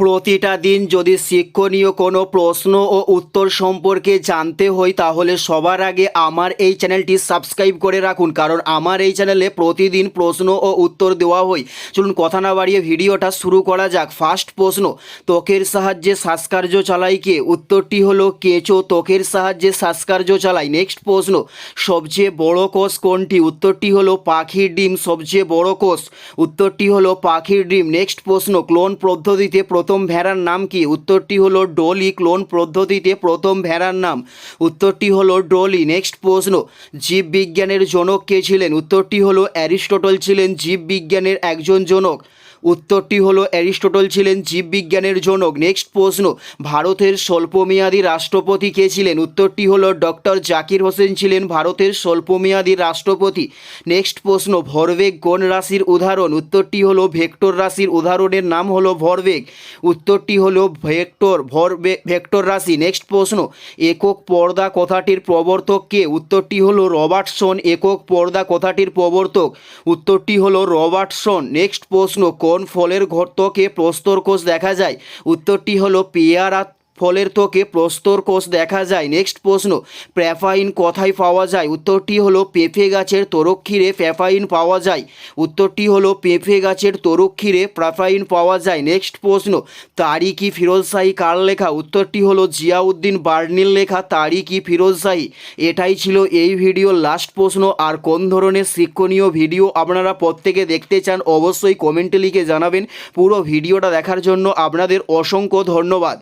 প্রতিটা দিন যদি শিক্ষণীয় কোনো প্রশ্ন ও উত্তর সম্পর্কে জানতে হয়, তাহলে সবার আগে আমার এই চ্যানেলটি সাবস্ক্রাইব করে রাখুন। কারণ আমার এই চ্যানেলে প্রতিদিন প্রশ্ন ও উত্তর দেওয়া হয়। চলুন কথা না বাড়িয়ে ভিডিওটা শুরু করা যাক। ফার্স্ট প্রশ্ন, ত্বকের সাহায্যে শ্বাসকার্য চালাই কে? উত্তরটি হলো কেঁচো। ত্বকের সাহায্যে শ্বাসকার্য চালায় নেক্সট প্রশ্ন, সবচেয়ে বড় কোষ কোনটি? উত্তরটি হলো পাখির ডিম। সবচেয়ে বড় কোষ। উত্তরটি হলো পাখির ডিম। নেক্সট প্রশ্ন, ক্লোন পদ্ধতিতে প্রথম ভেড়ার নাম কি? উত্তরটি হলো ডলি। ক্লোন পদ্ধতিতে প্রথম ভেড়ার নাম। উত্তরটি হলো ডলি। নেক্সট প্রশ্ন। জীববিজ্ঞানের জনক কে ছিলেন? উত্তরটি হলো অ্যারিস্টটল ছিলেন। জীববিজ্ঞানের একজন জনক। উত্তরটি হলো অ্যারিস্টটল ছিলেন জীববিজ্ঞানের জনক। নেক্সট প্রশ্ন, ভারতের স্বল্পমেয়াদী রাষ্ট্রপতি কে ছিলেন? উত্তরটি হলো ডক্টর জাকির হোসেন ছিলেন ভারতের স্বল্পমেয়াদী রাষ্ট্রপতি। নেক্সট প্রশ্ন, ভরবেগ কোন রাশির উদাহরণ? উত্তরটি হলো ভেক্টর রাশির উদাহরণের নাম হলো ভরবেগ। উত্তরটি হলো ভেক্টর, ভরবে, ভেক্টর রাশি। নেক্সট প্রশ্ন, একক পর্দা কথাটির প্রবর্তক কে? উত্তরটি হলো রবার্টসন একক পর্দা কথাটির প্রবর্তক। উত্তরটি হলো রবার্টসন। নেক্সট প্রশ্ন কোন ফলের ঘটকে প্রস্তর কোষ দেখা যায়? উত্তরটি হলো পেয়ারা ফলের ত্বকে প্রস্তর কোষ দেখা যায়। নেক্সট প্রশ্ন, প্যাফাইন কোথায় পাওয়া যায়? উত্তরটি হলো পেঁপে গাছের তরক্ষীরে প্যাফাইন পাওয়া যায়। উত্তরটি হলো পেঁপে গাছের তরক্ষীরে প্যাফাইন পাওয়া যায়। নেক্সট প্রশ্ন তারিকি ফিরোজশাহী কার লেখা? উত্তরটি হলো জিয়াউদ্দিন বার্নিল লেখা তারিকি ফিরোজশাহী। এটাই ছিল এই ভিডিওর লাস্ট প্রশ্ন। আর কোন ধরনের শিক্ষণীয় ভিডিও আপনারা প্রত্যেকে দেখতে চান, অবশ্যই কমেন্টে লিখে জানাবেন। পুরো ভিডিওটা দেখার জন্য আপনাদের অসংখ্য ধন্যবাদ।